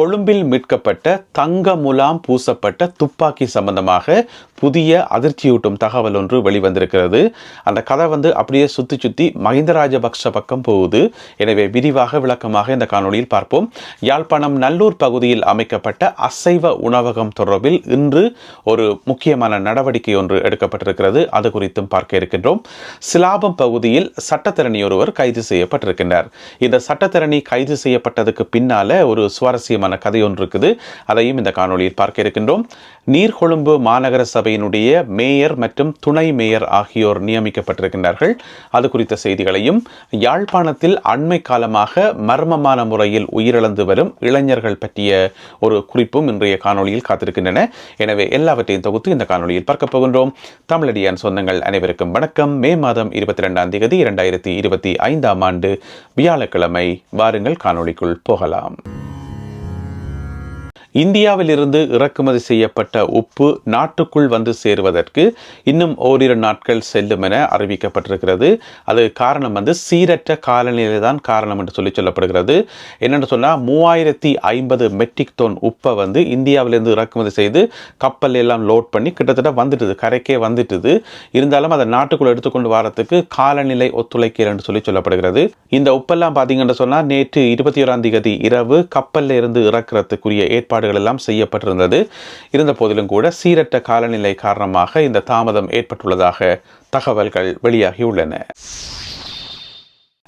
கொழும்பில் மீட்கப்பட்ட தங்க முலாம் பூசப்பட்ட துப்பாக்கி சம்பந்தமாக புதிய அதிர்ச்சியூட்டும் தகவல் ஒன்று வெளிவந்திருக்கிறது. அந்த கதை வந்து அப்படியே சுத்தி சுத்தி மஹிந்த ராஜபக்ஷ பக்கம் போகுது. எனவே விரிவாக விளக்கமாக இந்த காணொளியில் பார்ப்போம். யாழ்ப்பாணம் நல்லூர் பகுதியில் அமைக்கப்பட்ட அசைவ உணவகம் தொடர்பில் இன்று ஒரு முக்கியமான நடவடிக்கை ஒன்று எடுக்கப்பட்டிருக்கிறது. அது குறித்தும் பார்க்க இருக்கின்றோம். சிலாபம் பகுதியில் சட்டத்திரணி ஒருவர் கைது செய்யப்பட்டிருக்கின்றார். இந்த சட்டத்திரணி கைது செய்யப்பட்டதுக்கு பின்னால ஒரு சுவாரஸ்யமான கதை ஒன்று இருக்குது அதையும் இந்த காணொளியில் பார்க்க இருக்கின்றோம். நீர்கொழும்பு மாநகர சபையினுடைய மேயர் மற்றும் துணை மேயர் ஆகியோர் நியமிக்கப்பட்டிருக்கின்றார்கள். அது குறித்த செய்திகளையும் யாழ்ப்பாணத்தில் அண்மை காலமாக மர்மமான முறையில் உயிரிழந்து வரும் இளைஞர்கள் பற்றிய ஒரு குறிப்பும் இன்றைய காணொளியில் காத்திருக்கின்றன. எனவே எல்லாவற்றையும் தொகுத்து இந்த காணொளியில் பார்க்க போகின்றோம். தமிழடியான் சொந்தங்கள் அனைவருக்கும் வணக்கம். மே மாதம் இருபத்தி ரெண்டாம் தேதி இரண்டாயிரத்தி இருபத்தி ஐந்தாம் ஆண்டு வியாழக்கிழமை. வாருங்கள் காணொளிக்குள் போகலாம். இந்தியாவிலிருந்து இறக்குமதி செய்யப்பட்ட உப்பு நாட்டுக்குள் வந்து சேருவதற்கு இன்னும் ஓரிரு நாட்கள் செல்லும் என அறிவிக்கப்பட்டிருக்கிறது. அது காரணம் வந்து சீரற்ற காலநிலை தான் காரணம் என்று சொல்லி சொல்லப்படுகிறது. என்னென்னு சொன்னால் மூவாயிரத்தி ஐம்பது மெட்ரிக் டோன் உப்பை வந்து இந்தியாவிலிருந்து இறக்குமதி செய்து கப்பல் எல்லாம் லோட் பண்ணி கிட்டத்தட்ட வந்துட்டுது கரைக்கே வந்துட்டுது. இருந்தாலும் அதை நாட்டுக்குள் எடுத்துக்கொண்டு வரத்துக்கு காலநிலை ஒத்துழைக்கல என்று சொல்லி சொல்லப்படுகிறது. இந்த உப்பெல்லாம் பார்த்தீங்கன்னு சொன்னால் நேற்று இருபத்தி ஓராம் தேதி இரவு கப்பலில் இருந்து இறக்குறதுக்குரிய ஏற்பாடு ஏற்பாடுகள் எல்லாம் செய்யப்பட்டிருந்தது. இருந்த போதிலும் கூட சீரற்ற காலநிலை காரணமாக இந்த தாமதம் ஏற்பட்டுள்ளதாக தகவல்கள் வெளியாகியுள்ளன.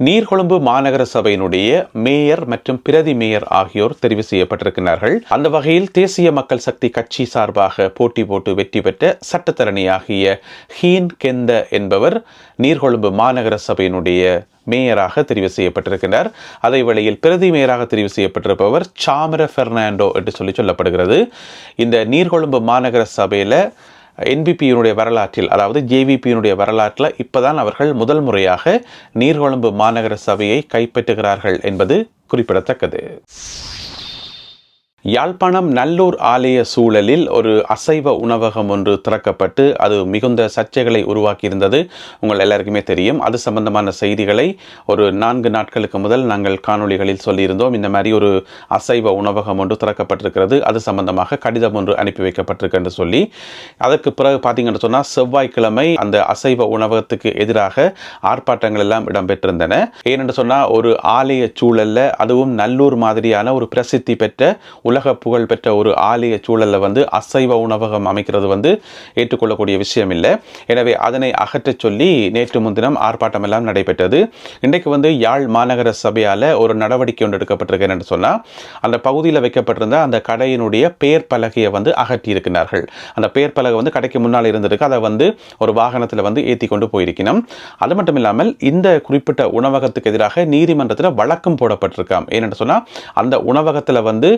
நீர்கொழும்பு மாநகர சபையினுடைய மேயர் மற்றும் பிரதி மேயர் ஆகியோர் தெரிவு செய்யப்பட்டிருக்கிறார்கள். அந்த வகையில் தேசிய மக்கள் சக்தி கட்சி சார்பாக போட்டி போட்டு வெற்றி பெற்ற சட்டத்தரணியாகிய ஹீன் கெந்த என்பவர் நீர்கொழும்பு மாநகர சபையினுடைய மேயராக தெரிவு செய்யப்பட்டிருக்கிறார் அதே வேளையில் பிரதி மேயராக தெரிவு செய்யப்பட்டிருப்பவர் சாமர பெர்னாண்டோ என்று சொல்லி சொல்லப்படுகிறது. இந்த நீர்கொழும்பு மாநகர சபையில் என்பிபியினுடைய வரலாற்றில் அதாவது ஜேவிபியினுடைய வரலாற்றில் இப்போதான் அவர்கள் முதல் முறையாக நீர்கொழும்பு மாநகர சபையை கைப்பற்றுகிறார்கள் என்பது குறிப்பிடத்தக்கது. யாழ்ப்பாணம் நல்லூர் ஆலய சூழலில் ஒரு அசைவ உணவகம் ஒன்று திறக்கப்பட்டு அது மிகுந்த சர்ச்சைகளை உருவாக்கியிருந்தது. உங்கள் எல்லாருக்குமே தெரியும். அது சம்பந்தமான செய்திகளை ஒரு நான்கு நாட்களுக்கு முதல் நாங்கள் காணொளிகளில் சொல்லியிருந்தோம். இந்த மாதிரி ஒரு அசைவ உணவகம் ஒன்று திறக்கப்பட்டிருக்கிறது. அது சம்பந்தமாக கடிதம் ஒன்று அனுப்பி வைக்கப்பட்டிருக்கு என்று சொல்லி அதற்கு பிறகு பார்த்தீங்கன்னு சொன்னால் செவ்வாய்க்கிழமை அந்த அசைவ உணவகத்துக்கு எதிராக ஆர்ப்பாட்டங்கள் எல்லாம் இடம்பெற்றிருந்தன. ஏனென்று சொன்னால் ஒரு ஆலய சூழலில் அதுவும் நல்லூர் மாதிரியான ஒரு பிரசித்தி பெற்ற உலக புகழ் பெற்ற ஒரு ஆலய சூழலில் வந்து அசைவ உணவகம் அமைக்கிறது வந்து ஏற்றுக்கொள்ளக்கூடிய விஷயம் இல்லை. எனவே அதனை அகற்றச் சொல்லி நேற்று முன்தினம் ஆர்ப்பாட்டம் எல்லாம் நடைபெற்றது. இன்றைக்கு வந்து யாழ் மாநகர சபையால் ஒரு நடவடிக்கை ஒன்று எடுக்கப்பட்டிருக்கு என்று சொன்னால் அந்த பகுதியில் வைக்கப்பட்டிருந்த அந்த கடையினுடைய பேர் பலகையை வந்து அகற்றியிருக்கிறார்கள். அந்த பேர் பலகை வந்து கடைக்கு முன்னால் இருந்திருக்கு. அதை வந்து ஒரு வாகனத்தில் வந்து ஏற்றி கொண்டு போயிருக்கணும். அது மட்டும் இல்லாமல் இந்த குறிப்பிட்ட உணவகத்துக்கு எதிராக நீதிமன்றத்தில் வழக்கம் போடப்பட்டிருக்காம். ஏனென்று சொன்னால் அந்த உணவகத்தில் வந்து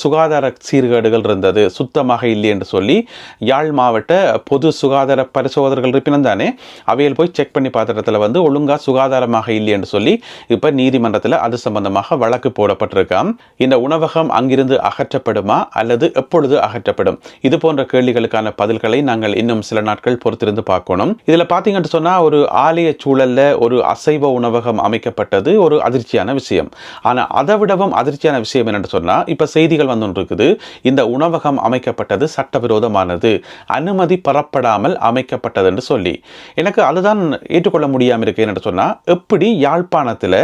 சுகாதார சீர்கேடுகள் இருந்தது சுத்தமாக இல்லை என்று சொல்லி யாழ் மாவட்ட பொது சுகாதார பரிசோதகர்கள் இருப்பினும் தானே அவையில் போய் செக் பண்ணி பார்த்த வந்து ஒழுங்காக சுகாதாரமாக இல்லை என்று சொல்லி இப்போ நீதிமன்றத்தில் அது சம்பந்தமாக வழக்கு போடப்பட்டிருக்காம். இந்த உணவகம் அங்கிருந்து அகற்றப்படுமா அல்லது எப்பொழுது அகற்றப்படும்? இது போன்ற கேள்விகளுக்கான பதில்களை நாங்கள் இன்னும் சில நாட்கள் பொறுத்திருந்து பார்க்கணும். இதில் பார்த்தீங்கன்னு சொன்னால் ஒரு ஆலய சூழலில் ஒரு அசைவ உணவகம் அமைக்கப்பட்டது ஒரு அதிர்ச்சியான விஷயம். ஆனால் அதை விடவும் அதிர்ச்சியான விஷயம் என்னென்னு சொன்னால் இப்போ செய்தி செய்திகள் வந்துருக்குது இந்த உணவகம் அமைக்கப்பட்டது சட்டவிரோதமானது. அனுமதி பெறப்படாமல் அமைக்கப்பட்டது என்று சொல்லி. எனக்கு அதுதான் ஏற்றுக்கொள்ள முடியாமல் இருக்கு என்று சொன்னால் எப்படி யாழ்ப்பாணத்தில்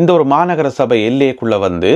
இந்த ஒரு மாநகர சபை எல்லைக்குள்ளே வந்து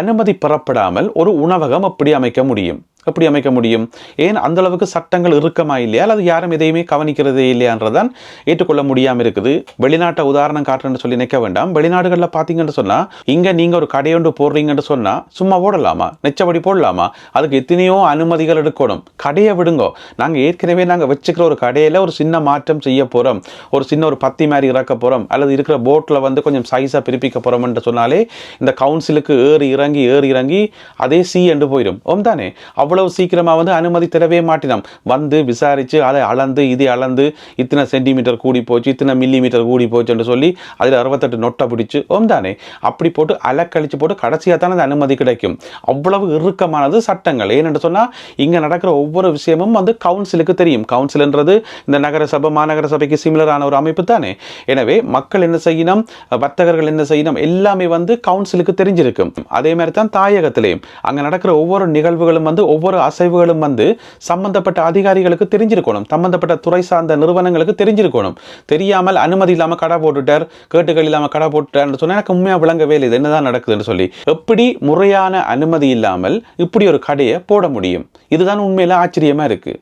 அனுமதி பெறப்படாமல் ஒரு உணவகம் எப்படி அமைக்க முடியும்? எப்படி அமைக்க முடியும்? ஏன் அந்த அளவுக்கு சட்டங்கள் இறுக்கமா இல்லையா? அல்லது யாரும் எதையுமே கவனிக்கிறதே இல்லையான்றதான் ஏற்றுக்கொள்ள முடியாமல் இருக்குது. வெளிநாட்டை உதாரணம் காட்டுன்னு சொல்லி நினைக்க வேண்டாம். வெளிநாடுகளில் பார்த்தீங்கன்னு சொன்னால் இங்கே நீங்கள் ஒரு கடையொன்று போடுறீங்கன்னு சொன்னால் சும்மா போடலாமா? நெச்சபடி போடலாமா? அதுக்கு எத்தனையோ அனுமதிகள் எடுக்கணும். கடையை விடுங்கோ. நாங்கள் ஏற்கனவே நாங்கள் வச்சுக்கிற ஒரு கடையில் ஒரு சின்ன மாற்றம் செய்ய போகிறோம் ஒரு சின்ன ஒரு பத்தி மாதிரி இறக்க போகிறோம் அல்லது இருக்கிற போட்டில் வந்து கொஞ்சம் சைஸாக பிரிப்பிக்க போகிறோம்னு சொன்னாலே இந்த கவுன்சிலுக்கு ஏறி இறங்கி ஏறி இறங்கி அதே சி என்று போயிடும். ஓம் தானே அவ்வளவு சீக்கிரமாக வந்து அனுமதி தரவே மாட்டினோம். வந்து விசாரித்து அதை அளந்து இது அளந்து இத்தனை சென்டிமீட்டர் கூடி போச்சு இத்தனை மில்லி மீட்டர் கூடி போச்சுன்னு சொல்லி அதில் அறுபத்தெட்டு நொட்டை பிடிச்சி ஓம் தானே? அப்படி போட்டு அலக்கழிச்சு போட்டு கடைசியாக தானே அந்த அனுமதி கிடைக்கும். அவ்வளவு இறுக்கமானது சட்டங்கள். ஏனென்று சொன்னால் இங்கே நடக்கிற ஒவ்வொரு விஷயமும் வந்து கவுன்சிலுக்கு தெரியும். கவுன்சில்ன்றது இந்த நகர சபை மாநகர சபைக்கு சிமிலரான ஒரு அமைப்பு தானே? எனவே மக்கள் என்ன செய்யணும்? வர்த்தகர்கள் என்ன செய்யணும்? எல்லாமே வந்து கவுன்சிலுக்கு தெரிஞ்சிருக்கும். அதே மாதிரி தான் தாயகத்திலேயும். அங்கே நடக்கிற ஒவ்வொரு நிகழ்வுகளும் வந்து ஒவ்வொரு ஒவ்வொரு அசைவுகளும் வந்து சம்பந்தப்பட்ட அதிகாரிகளுக்கு தெரிஞ்சிருக்கணும். சம்பந்தப்பட்ட துறை சார்ந்த நிறுவனங்களுக்கு தெரிஞ்சிருக்கணும். தெரியாமல் அனுமதி இல்லாமல் கடை போட்டுட்டார் கேட்டுகள் இல்லாமல் கடை போட்டுட்டார்னு சொன்னால் எனக்கு உண்மையாக விளங்கவே இல்லை. இது என்னதான் நடக்குதுன்னு சொல்லி எப்படி முறையான அனுமதி இல்லாமல் இப்படி ஒரு கடையை போட முடியும்? இதுதான் உண்மையில ஆச்சரியமா இருக்கு.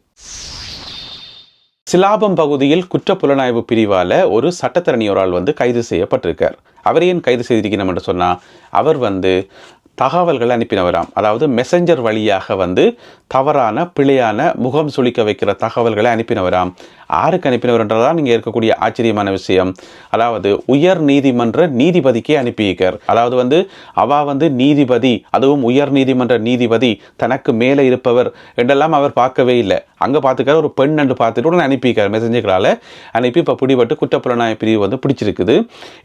சிலாபம் பகுதியில் குற்றப்புலனாய்வு புலனாய்வு ஒரு சட்டத்தரணி ஒரு ஆள் வந்து கைது செய்யப்பட்டிருக்கார். அவர் ஏன் கைது செய்திருக்கணும் என்று சொன்னால் அவர் வந்து தகவல்களை அனுப்பினவராம். அதாவது மெசஞ்சர் வழியாக வந்து தவறான பிழையான முகம் சுளிக்க வைக்கிற தகவல்களை அனுப்பினவராம். யாருக்கு அனுப்பினவர்ன்றதான் இங்கே இருக்கக்கூடிய ஆச்சரியமான விஷயம். அதாவது உயர் நீதிமன்ற நீதிபதிக்கே அனுப்பியிருக்கார் அதாவது வந்து அவா வந்து நீதிபதி அதுவும் உயர் நீதிமன்ற நீதிபதி தனக்கு மேலே இருப்பவர் என்றெல்லாம் அவர் பார்க்கவே இல்லை. அங்கே பார்த்துக்கார் ஒரு பெண் என்று பார்த்துட்டு உடனே அனுப்பியிருக்கார் மெசஞ்சர்களால் அனுப்பி இப்போ பிடிபட்டு குற்றப்புலனாய பிரிவு வந்து பிடிச்சிருக்குது.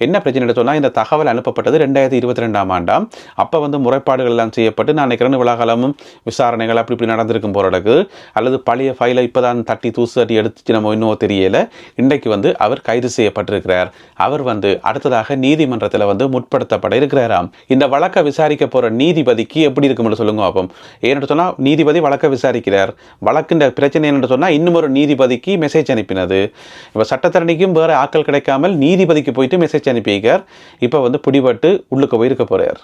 என்ன பிரச்சனை சொன்னால் இந்த தகவல் அனுப்பப்பட்டது ரெண்டாயிரத்தி இருபத்தி ரெண்டாம் ஆண்டாம். அப்போ வந்து முறைப்பாடுகள் எல்லாம் செய்யப்பட்டு நான் நினைக்கிறேன் விலாகாலமும் விசாரணைகள் அப்படி இப்படி நடந்திருக்கும் போறதுக்கு அல்லது பழைய ஃபைலை இப்போ தான் தட்டி தூசு தட்டி எடுத்துச்சு நம்ம இன்னும் தெரியல. இன்றைக்கு வந்து அவர் கைது செய்யப்பட்டிருக்கிறார். அவர் வந்து அடுத்ததாக நீதிமன்றத்தில் வந்து முற்படுத்தப்பட இருக்கிறாராம். இந்த வழக்கை விசாரிக்க போகிற நீதிபதிக்கு எப்படி இருக்கும்னு சொல்லுங்க அப்போ ஏன்னு சொன்னால் நீதிபதி வழக்கை விசாரிக்கிறார். வழக்கின்ற பிரச்சனை என்னன்னு சொன்னால் இன்னும் ஒரு நீதிபதிக்கு மெசேஜ் அனுப்பினது. இப்போ சட்டத்தரணிக்கும் வேறு ஆட்கள் கிடைக்காமல் நீதிபதிக்கு போயிட்டு மெசேஜ் அனுப்பியிருக்கார். இப்போ வந்து பிடிபட்டு உள்ளுக்கு போயிருக்க போகிறார்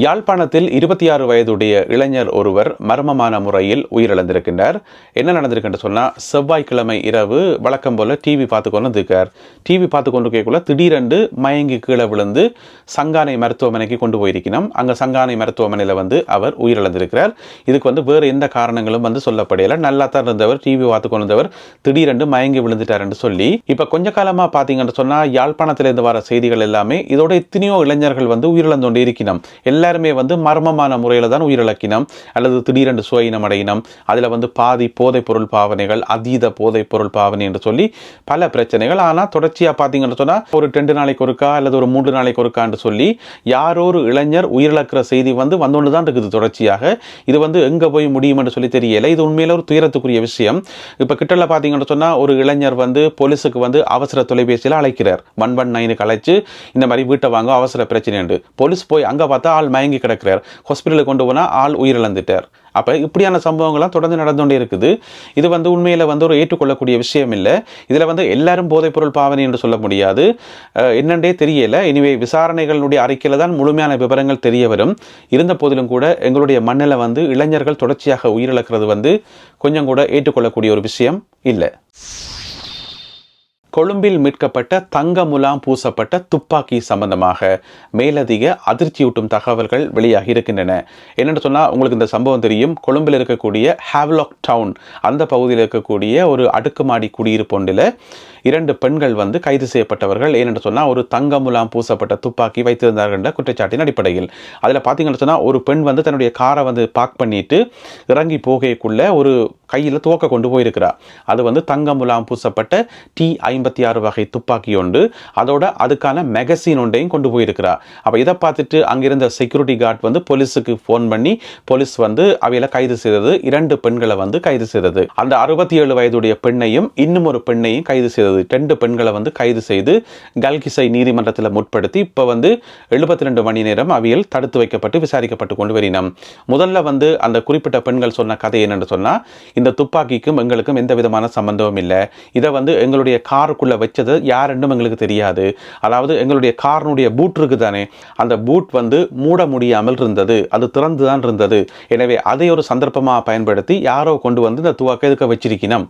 யாழ்ப்பாணத்தில் இருபத்தி ஆறு வயதுடைய இளைஞர் ஒருவர் மர்மமான முறையில் உயிரிழந்திருக்கின்றார். என்ன நடந்திருக்குன்னு சொன்னால் செவ்வாய்க்கிழமை இரவு வழக்கம் போல் டிவி பார்த்து கொண்டு இருக்கார் டிவி பார்த்து கொண்டு கேட்கல திடீரென்று மயங்கி கீழே விழுந்து சங்கானை மருத்துவமனைக்கு கொண்டு போயிருக்கணும் அங்கே சங்கானை மருத்துவமனையில் வந்து அவர் உயிரிழந்திருக்கிறார். இதுக்கு வந்து வேறு எந்த காரணங்களும் வந்து சொல்லப்படையில நல்லா தான் இருந்தவர் டிவி பார்த்து கொண்டவர் திடீரென்று மயங்கி விழுந்துட்டாருன்னு சொல்லி. இப்போ கொஞ்ச காலமாக பார்த்தீங்கன்னு சொன்னால் யாழ்ப்பாணத்திலிருந்து வர செய்திகள் எல்லாமே இதோட எத்தனையோ இளைஞர்கள் வந்து உயிரிழந்து கொண்டு இருக்கணும் எல்லாருமே வந்து மர்மமான முறையில் தான் உயிரிழக்கினம். அல்லது திடீரென்று சுயினம் அடையினம் அதில் வந்து பாதி போதைப் பொருள் பாவனைகள் அதீத போதைப் பொருள் பாவனை என்று சொல்லி பல பிரச்சனைகள். ஆனால் தொடர்ச்சியாக பார்த்தீங்கன்னு சொன்னால் ஒரு ரெண்டு நாளைக்கு ஒருக்கா அல்லது ஒரு மூன்று நாளைக்கு ஒருக்கான்னு சொல்லி யாரோ ஒரு இளைஞர் உயிரிழக்கிற செய்தி வந்து வந்தோண்டு தான் இருக்குது தொடர்ச்சியாக. இது வந்து எங்கே போய் முடியும்னு சொல்லி தெரியல. இது உண்மையில் ஒரு துயரத்துக்குரிய விஷயம். இப்போ கிட்டல பார்த்தீங்கன்னு சொன்னால் ஒரு இளைஞர் வந்து போலீஸுக்கு வந்து அவசர தொலைபேசியில் அழைக்கிறார். ஒன் ஒன் நைனுக்கு அழைச்சு இந்த மாதிரி வீட்டை வாங்க அவசர பிரச்சனை போலீஸ் போய் அங்கே பார்த்தா ஆள் மயங்கி கிடக்கிறார். ஹாஸ்பிட்டலுக்கு கொண்டு போனால் ஆள் உயிரிழந்துட்டார். அப்போ இப்படியான சம்பவங்கள்லாம் தொடர்ந்து நடந்து கொண்டே இருக்குது. இது வந்து உண்மையில் வந்து ஒரு ஏற்றுக்கொள்ளக்கூடிய விஷயம் இல்லை. இதில் வந்து எல்லாரும் போதைப்பொருள் பாவனை என்று சொல்ல முடியாது. என்னென்றே தெரியலை தெரியல. இனிவே விசாரணைகளுடைய அறிக்கையில் தான் முழுமையான விவரங்கள் தெரிய வரும். இருந்த போதிலும் கூட எங்களுடைய மண்ணில் வந்து இளைஞர்கள் தொடர்ச்சியாக உயிரிழக்கிறது வந்து கொஞ்சம் கூட ஏற்றுக்கொள்ளக்கூடிய ஒரு விஷயம் இல்லை. கொழும்பில் மீட்கப்பட்ட தங்க முலாம் பூசப்பட்ட துப்பாக்கி சம்பந்தமாக மேலதிக அதிர்ச்சியூட்டும் தகவல்கள் வெளியாகி இருக்கின்றன. என்னென்னு சொன்னால் உங்களுக்கு இந்த சம்பவம் தெரியும். கொழும்பில் இருக்கக்கூடிய ஹாவ்லாக் டவுன் அந்த பகுதியில் இருக்கக்கூடிய ஒரு அடுக்குமாடி குடியிருப்பு ஒன்றில் இரண்டு பெண்கள் வந்து கைது செய்யப்பட்டவர்கள். ஏனென்று சொன்னால் ஒரு தங்க முலாம் பூசப்பட்ட துப்பாக்கி வைத்திருந்தார்கள் என்ற குற்றச்சாட்டின் அடிப்படையில். அதில் பார்த்தீங்கன்னு சொன்னால் ஒரு பெண் வந்து தன்னுடைய காரை வந்து பார்க் பண்ணிட்டு இறங்கி போகைக்குள்ள ஒரு கையில் துவக்க கொண்டு போயிருக்கிறார் அது வந்து தங்க முலாம் பூசப்பட்ட டி ஐம்பத்தி ஆறு வகை துப்பாக்கி ஒன்று. அதோட அதுக்கான மெகசின் ஒன்றையும் கொண்டு போயிருக்கிறார் அப்போ இதை பார்த்துட்டு அங்கிருந்த செக்யூரிட்டி கார்டு வந்து போலீஸுக்கு ஃபோன் பண்ணி போலீஸ் வந்து அவையில கைது செய்தது. இரண்டு பெண்களை வந்து கைது செய்தது. அந்த அறுபத்தி ஏழு வயதுடைய பெண்ணையும் இன்னும் ஒரு பெண்ணையும் கைது செய்தது. ரெண்டு பெண்களை வந்து கைது செய்து கல்கிசை நீதிமன்றத்தில் முற்படுத்தி இப்போ வந்து எழுபத்தி ரெண்டு மணி நேரம் அவியல் தடுத்து வைக்கப்பட்டு விசாரிக்கப்பட்டு கொண்டு வரினோம் முதல்ல வந்து அந்த குறிப்பிட்ட பெண்கள் சொன்ன கதை என்னென்னு சொன்னால் இந்த துப்பாக்கிக்கும் எங்களுக்கும் எந்த விதமான சம்பந்தமும் இல்லை. இதை வந்து எங்களுடைய காருக்குள்ளே வச்சது யாருன்னு எங்களுக்கு தெரியாது. அதாவது எங்களுடைய காரனுடைய பூட் இருக்கு தானே அந்த பூட் வந்து மூட முடியாமல் இருந்தது. அது திறந்து தான் இருந்தது. எனவே அதை ஒரு சந்தர்ப்பமாக பயன்படுத்தி யாரோ கொண்டு வந்து இந்த துவக்க இதுக்க வச்சிருக்கணும்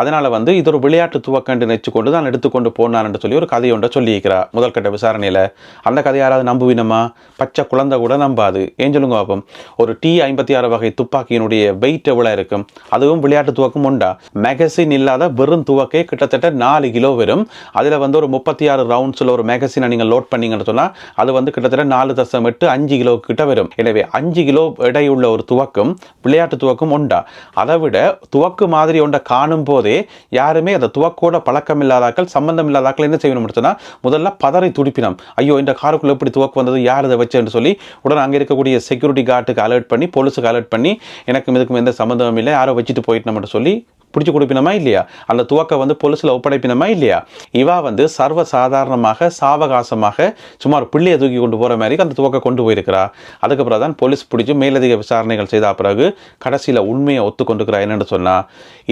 அதனால் வந்து இது ஒரு விளையாட்டு துவக்கண்டு நினைச்சு வச்சுக்கொண்டு தான் எடுத்துக்கொண்டு போனான் என்று சொல்லி ஒரு கதை ஒன்றை சொல்லியிருக்கிறார். முதல் கட்ட விசாரணையில் அந்த கதை யாராவது நம்புவினமா? பச்சை குழந்தை கூட நம்பாது. ஏன் சொல்லுங்க பார்ப்போம் ஒரு டி ஐம்பத்தி ஆறு வகை துப்பாக்கியினுடைய வெயிட் எவ்வளோ இருக்கும்? அதுவும் விளையாட்டு துவக்கம் உண்டா? மேகசின் இல்லாத வெறும் துவக்கே கிட்டத்தட்ட நாலு கிலோ வரும். அதில் வந்து ஒரு முப்பத்தி ஆறு ரவுண்ட்ஸில் ஒரு மேகசினை நீங்கள் லோட் பண்ணீங்கன்னு சொன்னால் அது வந்து கிட்டத்தட்ட நாலு தசம் எட்டு அஞ்சு கிலோ கிட்ட வரும். எனவே அஞ்சு கிலோ எடையுள்ள ஒரு துவக்கம் விளையாட்டு துவக்கம் உண்டா? அதை விட துவக்கு மாதிரி ஒன்றை காணும் போதே யாருமே அந்த துவக்கோட பழக்கம் இல்லாதாக்கள் சம்பந்தம் இல்லாதாக்கள் என்ன செய்யணும் சொன்னால் முதல்ல பதறை துடிப்பினம். ஐயோ இந்த காருக்குள்ள எப்படி துவக்கு வந்தது யார் இதை வச்சுன்னு சொல்லி உடனே அங்கே இருக்கக்கூடிய செக்யூரிட்டி கார்டுக்கு அலர்ட் பண்ணி போலீஸுக்கு அலர்ட் பண்ணி எனக்கும் இதுக்கும் எந்த சம்மந்தமும் இல்லை யாரோ வச்சுட்டு போயிட்டு சொல்லி பிடிச்சி கொடுப்பினமா இல்லையா? அந்த துவக்க வந்து பொலிசில் ஒப்படைப்பினமா இல்லையா? இவா வந்து சர்வ சாதாரணமாக சாவகாசமாக சுமார் பிள்ளையை தூக்கி கொண்டு போகிற மாதிரி அந்த துவக்க கொண்டு போயிருக்கிறா. அதுக்கப்புறம் தான் போலீஸ் பிடிச்சி மேலதிக விசாரணைகள் செய்த பிறகு கடைசியில் உண்மையை ஒத்துக்கொண்டுக்கிறா என்னென்னு சொன்னால்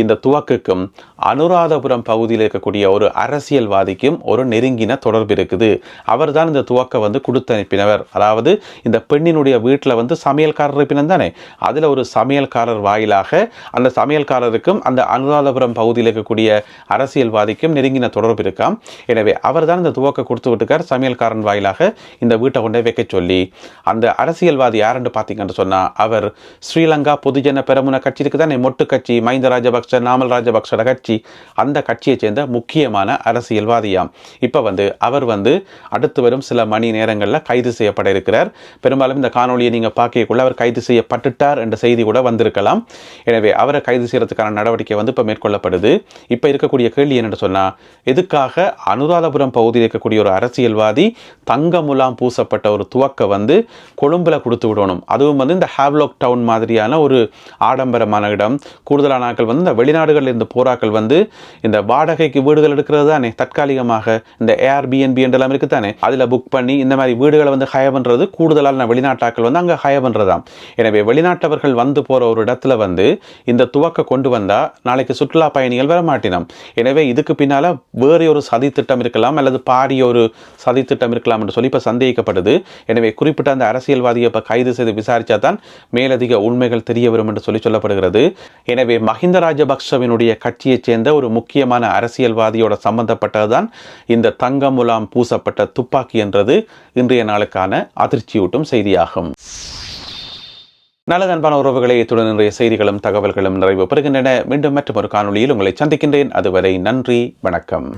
இந்த துவக்குக்கும் அனுராதபுரம் பகுதியில் இருக்கக்கூடிய ஒரு அரசியல்வாதிக்கும் ஒரு நெருங்கின தொடர்பு இருக்குது. அவர் தான் இந்த துவக்க வந்து கொடுத்து அனுப்பினவர் அதாவது இந்த பெண்ணினுடைய வீட்டில் வந்து சமையல்காரர் இருப்பினம் தானே அதில் ஒரு சமையல்காரர் வாயிலாக அந்த சமையல்காரருக்கும் அந்த அனுராதபுரம் பகுதியில் இருக்கக்கூடிய அரசியல்வாதிக்கும் நெருங்கின தொடர்பு இருக்காம் எனவே அவர் தான் இந்த துவக்க கொடுத்து விட்டுக்கார் சமையல்காரன் வாயிலாக இந்த வீட்டை கொண்டே வைக்க சொல்லி அந்த அரசியல்வாதி யாருன்னு பார்த்தீங்கன்னு சொன்னால் அவர் ஸ்ரீலங்கா பொதுஜன பெரமுன கட்சி தானே மொட்டு கட்சி மஹிந்த ராஜபக்ச நாமல் ராஜபக்சோட கட்சி அந்த கட்சியை சேர்ந்த முக்கியமான அரசியல்வாதியாம். இப்போ வந்து அவர் வந்து அடுத்து வரும் சில மணி நேரங்களில் கைது செய்யப்பட இருக்கிறார். பெரும்பாலும் இந்த காணொலியை நீங்கள் பார்க்கக்குள்ள அவர் கைது செய்யப்பட்டுட்டார் என்ற செய்தி கூட வந்திருக்கலாம். எனவே அவரை கைது செய்யறதுக்கான நடவடிக்கை வந்து இப்போ மேற்கொள்ளப்படுது. இப்போ இருக்கக்கூடிய கேள்வி என்னென்னு சொன்னால் எதுக்காக அனுராதபுரம் பகுதியில் இருக்கக்கூடிய ஒரு அரசியல்வாதி தங்க முலாம் பூசப்பட்ட ஒரு துவக்க வந்து கொழும்பில் கொடுத்து விடணும். அதுவும் வந்து இந்த ஹேவ்லாக் டவுன் மாதிரியான ஒரு ஆடம்பரமான இடம். கூடுதலான ஆட்கள் வந்து இந்த வெளிநாடுகளில் இருந்து போராக்கள் வந்து இந்த வாடகைக்கு வீடுகள் எடுக்கிறது தானே. தற்காலிகமாக இந்த ஏஆர்பிஎன்பி என்றெல்லாம் இருக்குது தானே அதில் புக் பண்ணி இந்த மாதிரி வீடுகளை வந்து ஹய பண்ணுறது கூடுதலான வெளிநாட்டாக்கள் வந்து அங்கே ஹய பண்ணுறதாம் எனவே வெளிநாட்டவர்கள் வந்து போகிற ஒரு இடத்துல வந்து இந்த துவக்க கொண்டு வந்தால் நாளைக்கு சுற்றுலா பயணிகள் வர மாட்டினோம் எனவே இதுக்கு பின்னால் வேறு ஒரு சதி திட்டம் இருக்கலாம் அல்லது பாரிய ஒரு சதி திட்டம் இருக்கலாம் என்று சொல்லி இப்போ சந்தேகிக்கப்படுது. எனவே குறிப்பிட்ட அந்த அரசியல்வாதியை இப்போ கைது செய்து விசாரித்தா தான் மேலதிக உண்மைகள் தெரிய வரும் என்று சொல்லி சொல்லப்படுகிறது. எனவே மஹிந்த ராஜபக்சவினுடைய கட்சியைச் சேர்ந்த ஒரு முக்கியமான அரசியல்வாதியோட சம்பந்தப்பட்டதுதான் இந்த தங்க முலாம் பூசப்பட்ட துப்பாக்கி என்றது இன்றைய நாளுக்கான அதிர்ச்சியூட்டும் செய்தியாகும். நல்ல அன்பான உறவுகளை இத்துடன் இன்றைய செய்திகளும் தகவல்களும் நிறைவு பெறுகின்றன. மீண்டும் மற்றும் ஒரு காணொளியில் உங்களை சந்திக்கின்றேன். அதுவரை நன்றி வணக்கம்.